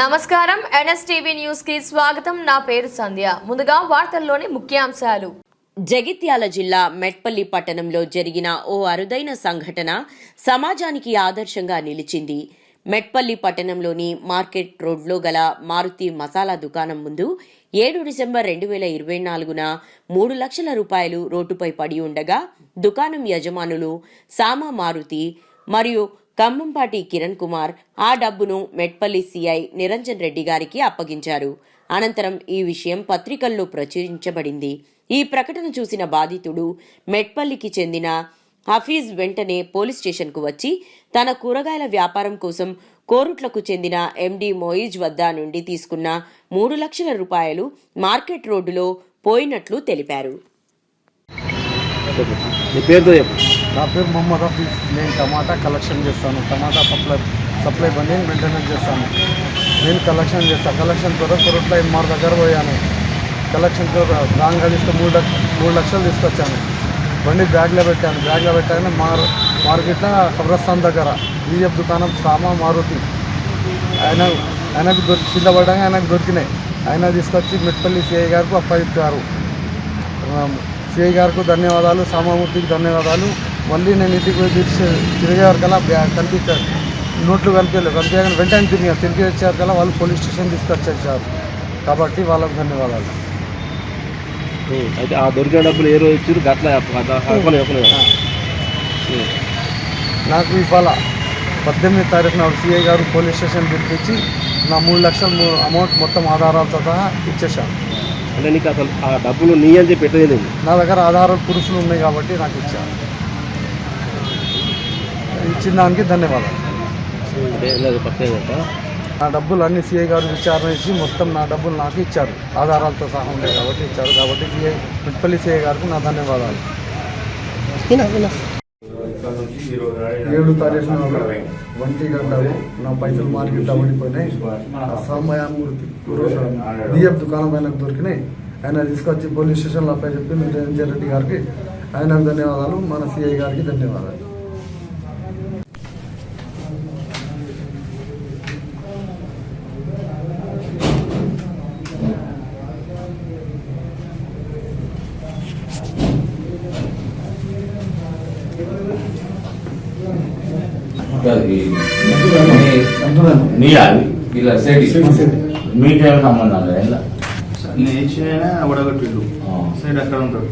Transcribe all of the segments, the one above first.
నమస్కారం. ఎన్ఎస్టీవీ న్యూస్కి స్వాగతం. నా పేరు సంధ్య. ముందుగా వార్తల్లోని ముఖ్యాంశాలు. జగిత్యాల జిల్లా మెట్పల్లి పట్టణంలో జరిగిన ఓ అరుదైన సంఘటన సమాజానికి ఆదర్శంగా నిలిచింది. మెట్పల్లి పట్టణంలోని మార్కెట్ రోడ్లో గల మారుతి మసాలా దుకాణం ముందు ఏడు డిసెంబర్ రెండు వేల ఇరవై నాలుగున మూడు లక్షల రూపాయలు రోడ్డుపై పడి ఉండగా దుకాణం యజమానులు సామా మారుతి మరియు ఖమ్మంపాటి కిరణ్ కుమార్ ఆ డబ్బును మెట్పల్లి సిఐ నిరంజన్ రెడ్డి గారికి అప్పగించారు. అనంతరం ఈ విషయం పత్రికల్లో ప్రచురించబడింది. ఈ ప్రకటన చూసిన బాధితుడు మెట్పల్లికి చెందిన హఫీజ్ వెంటనే పోలీస్ స్టేషన్కు వచ్చి తన కూరగాయల వ్యాపారం కోసం కోరుట్లకు చెందిన ఎండి మోయిజ్ వద్ద నుండి తీసుకున్న మూడు లక్షల రూపాయలు మార్కెట్ రోడ్డులో పోయినట్లు తెలిపారు. నీ పేరుతో చెప్పు. నా పేరు మొహమ్మద్ హఫీజ్ నేను టమాటా కలెక్షన్ చేస్తాను. టమాటా సప్లై సప్లై బండి మెయింటెనెన్స్ చేస్తాను. నేను కలెక్షన్ చేస్తాను కలెక్షన్ కూడా కొరట్ల ఎంఆర్ దగ్గర పోయాను. కలెక్షన్ రాంగ్ ఇస్తే మూడు లక్ష మూడు లక్షలు తీసుకొచ్చాను. బండి బ్యాగ్లో పెట్టాను. బ్యాగ్లో పెట్టాను మార్ మార్కెట్లో కబ్రస్థాన్ దగ్గర బీజేపీ దుకాణం సామా మారుతి. ఆయన ఆయనకు దొరికి కింద పడ్డాక ఆయనకు దొరికినాయి. ఆయన తీసుకొచ్చి మెట్పల్లి సిఐ గారికి అప్పగిస్తారు సిఐ గారికి ధన్యవాదాలు సామామూర్తికి ధన్యవాదాలు. మళ్ళీ నేను ఇంటికి పోయి తిరిగి తిరిగే వరకల్లా బ్యాగ్ కనిపించారు. నోట్లు కనిపించలేదు కనిపించగానే వెంటనే తిరిగారు. తిరిగి వచ్చారు కల్లా వాళ్ళు పోలీస్ స్టేషన్ తీసుకొచ్చేసారు కాబట్టి వాళ్ళకు ధన్యవాదాలు. అయితే ఆ దొరికిన డబ్బులు ఏ రోజు ఇచ్చారు గట్ల. నాకు ఇవాళ పద్దెనిమిది తారీఖు నాడు సిఐ గారు పోలీస్ స్టేషన్ పిలిపించి నా మూడు లక్షల అమౌంట్ మొత్తం ఆధారాలతో సహా ఇచ్చేశాను అంటే నీకు అసలు ఆ డబ్బులు నీ అని చెప్పి పెట్టలేదు నా దగ్గర ఆధారాలు పురుషులు ఉన్నాయి కాబట్టి నాకు ఇచ్చారు. ఇచ్చిన దానికి ధన్యవాదాలు. నా డబ్బులు అన్ని సిఐ గారు విచారణ ఇచ్చి మొత్తం నా డబ్బులు నాకు ఇచ్చారు. ఆధారాలతో సహా ఉన్నాయి కాబట్టి ఇచ్చారు. కాబట్టి సిఐ మిట్పల్లి సిఐ గారికి నా ధన్యవాదాలు. ఏడు తారీఖు ఒంటి గంటకు నా పైసలు మార్కెట్ పడిపోయినాయి. సమయామూర్తి బిఎఫ్ దుకాణం ఆయనకు దొరికినాయి ఆయన తీసుకొచ్చి పోలీస్ స్టేషన్లో అప్పై చెప్పి నిరంజన్ రెడ్డి గారికి ఆయన ధన్యవాదాలు మన సిఐ గారికి ధన్యవాదాలు నీయాలి ఇలా సెడి మీకేం సంబంధం లేదు అవడగొట్టిండు ఆ. సైడ్ అక్కడ ఉంటాడు.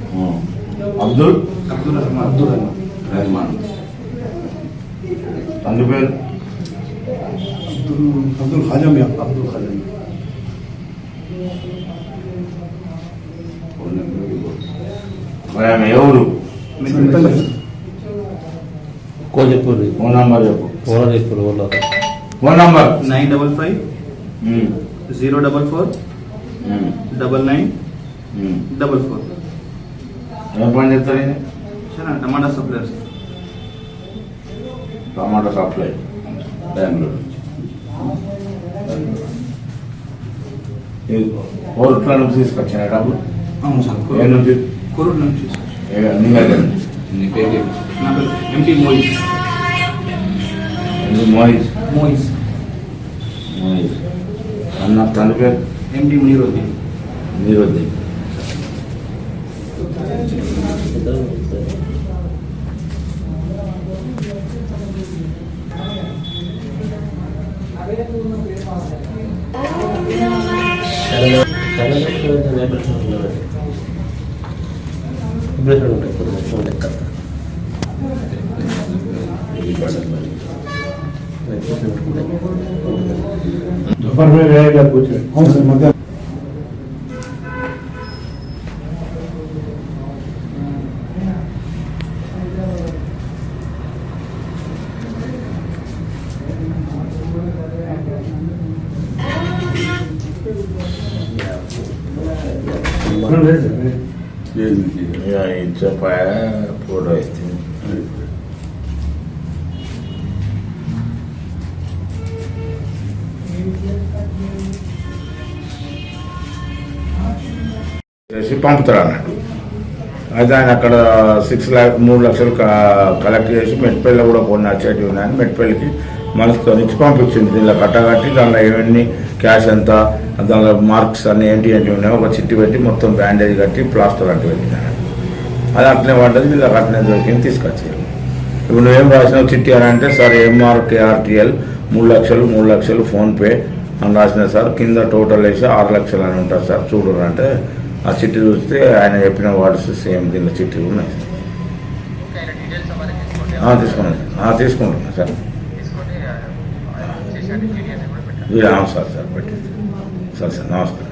అబ్దుల్? అబ్దుల్ రహమాన్. అబ్దుల్ రహమాన్. రెహమాన్. తండ్రి పేరు? అబ్దుల్ అబ్దుల్ ఖాజం అబ్దుల్ ఆమె ఎవరు? కో చెప్పు ఫోన్ నంబర్ చెప్పు. ఓనర్ చెప్పు phone number? Nine double five. Um. Zero double four um. Double nine um. Double four ఏం పని చేస్తారు ఈయన? సరే టమాటా సప్లైర్స్ టమాటా సప్లై బెంగళూరు ఇది కోరుట్ల నుంచి తీసుకొచ్చిన డబ్బు అవును సార్ ఏ నుంచి కోరుట్ నుంచి ఏ- నీ దగ్గర నుంచి. నీ పేరు చెప్పు. నా పేరు ఎంపీ మోయిస్ ఇది మోహిత్ మోయిస్ ನನ್ನ ತಾಲೂಕೆ ಎಂ ಡಿ ಮುನಿರುದ್ದೀನ್ ಮುನಿರುದ್ದೀನ್ ಇಬ್ಬರು ಹೇಳಿ ಕೊಡಬೇಕು ಲೆಕ್ಕ दोपहर में रहेगा कुछ कौन से मध्य ये चपाया पूरा చేసి పంపుతారు అన్నట్టు. అయితే ఆయన అక్కడ సిక్స్ ల్యాక్ మూడు లక్షలు కలెక్ట్ చేసి మెట్పల్లిలో కూడా కొన్ని వచ్చేటివి ఉన్నాయని మెట్పల్లికి మనసుతో ఇచ్చి పంపించింది. దీనిలో కట్టగట్టి దానిలో ఏమన్నీ క్యాష్ ఎంత దానిలో మార్క్స్ అన్ని ఏంటి ఏంటి ఉన్నాయో ఒక చిట్టి పెట్టి మొత్తం బ్యాండేజ్ కట్టి ప్లాస్టర్ అంటే పెట్టినాను అది అట్లనే పడ్డది వీళ్ళకి అట్లనే దొరికింది తీసుకొచ్చారు. ఇప్పుడు నువ్వేం రాసినావు చిట్టి అని అంటే సార్ ఎంఆర్ కేఆర్టీఎల్ మూడు లక్షలు మూడు లక్షలు ఫోన్పే అని రాసిన సార్ కింద టోటల్ వేసి ఆరు లక్షలు అని ఉంటుంది సార్ చూడరు అంటే ఆ చిట్టి చూస్తే ఆయన చెప్పిన వర్డ్స్ సేమ్ దీనిలో చిట్టి ఉన్నాయి. సార్. తీసుకున్నాను సార్ తీసుకుంటున్నాను సార్ సార్ సార్ పెట్టింది సార్ సార్ నమస్కారం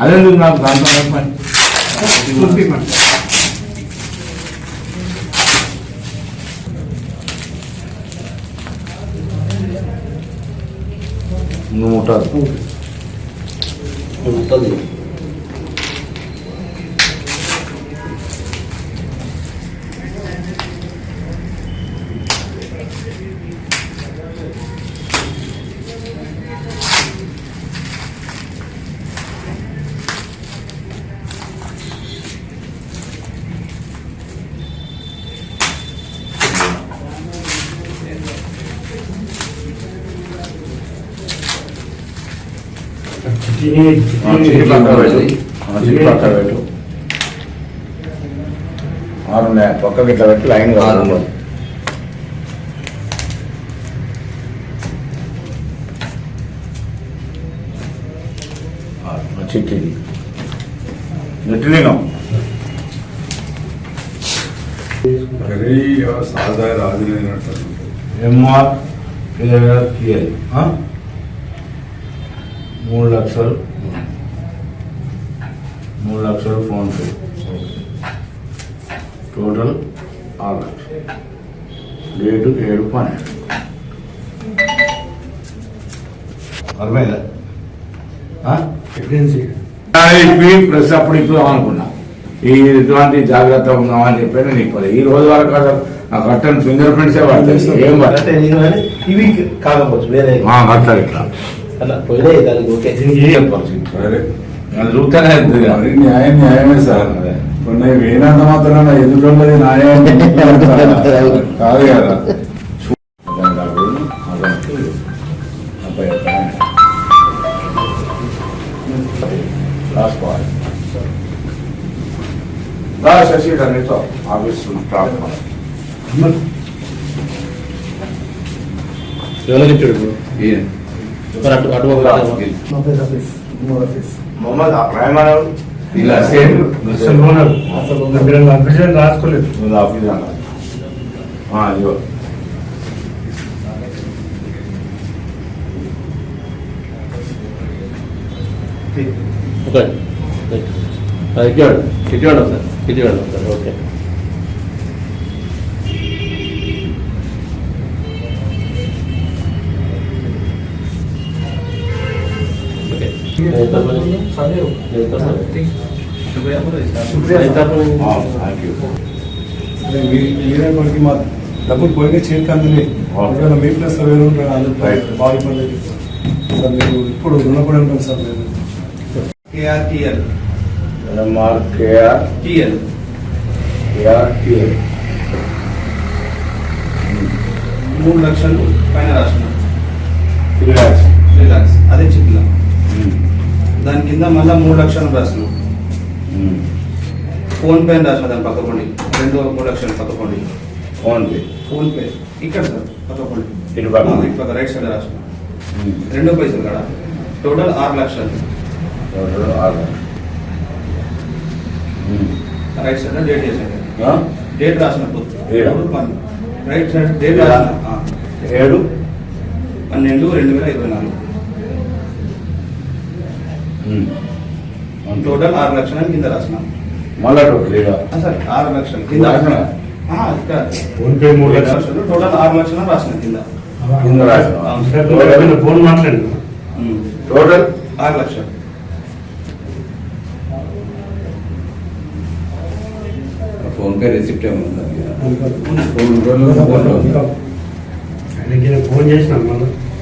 అదే నాకు దాంట్లో ఏం పని? పంపిమంట నువ్వు ఉంటుంది ఆ, చిట్టి పక్క పెట్టు ఆ, చిట్టి పక్క పెట్టు. ఆరు ఉన్నాయి పక్కకి ఇట్లా పెట్టి లైన్ కావాలి చిట్టి నెట్టిలింగం మరీ సాదా రాజులైనట్టు. ఎంఆర్. కేఆర్పిఎల్ మూడు లక్షలు. మూడు లక్షలు ఫోన్పే టోటల్ ఆరు లక్షలు. డేటు ఏడు పన్నెండు. అర్థమైందా? ప్లస్ అప్పుడు ఇప్పుదాం అనుకున్నా. ఈ ఇటువంటి జాగ్రత్త ఉందామని చెప్పాను నీకు పది. ఈ రోజు వరకు అసలు ఆ కట్టని ఫింగర్ ప్రింట్సే పడతాయి ఏం పడతాయి అంటే నేను కానీ ఇవి కాకపోవచ్చు వేరే అట్లా ఇట్లా. అలా పోయినాయి దానికి ఓకే సరే అది చూస్తేనే అవుతుంది కదా. మరి న్యాయం న్యాయమే సార్ కొన్ని వేనంత మాత్రం ఎదుటి న్యాయం కాదు కదా అర్థం కాదు. అర్థం. అబ్బాయి అర్థం. రాసుకోవాలి రా శశి నీతో ఆఫీస్ స్టాఫ్ ఎవరికి రాసుకోలేదు? ఓకే. ఇచ్చాడు ఇచ్చాడు సార్. ఇచ్చాడు సార్. ఓకే. మీరే మనకి మా డబ్బులు పోయిన చేతికి అందులో ఒకవేళ మీ ప్లస్ వేరు Right. బాగుపడలేదు సార్ మీరు ఇప్పుడు రుణపడి ఉంటాం సార్ మీరు KRTL MR KR TL KRPL మూడు లక్షలు పైన రాసిన త్రీ ల్యాక్స్ రిలాక్స్ అదే చిట్లా దాని కింద మళ్ళీ మూడు లక్షలు రాసిన ఫోన్ పే అని రాసిన దాని పక్కపండి రెండు మూడు లక్షలు పక్కపండి ఫోన్ పే? PhonePe. ఇక్కడ సార్ పక్కపండి ఇటు పక్క. ఇటు పక్క రైట్ సైడ్ రాసిన రెండు పైసలు కాడ టోటల్ ఆరు లక్షలు. ఆరు రైట్ సైడ్ డేట్ చేసాను? డేట్ రాసిన? Right side date? రాసిన. ఏడు? పన్నెండు రెండు వేల ఇరవై నాలుగు. టోటల్ ఆరు లక్షలు కింద రాసిన. మళ్ళా టోటల్ సార్ ఆరు లక్షలు కింద రాసిన. ఫోన్ పే మూడు లక్షలు. టోటల్ ఆరు లక్షలు రాసిన కింద. కింద రాసిన. ఫోన్ మాట్లాడి. టోటల్ ఆరు లక్షలు. ఫోన్ పే రిసిప్ట్ రోజులు ఆయనకి నేను ఫోన్ చేసిన మళ్ళీ.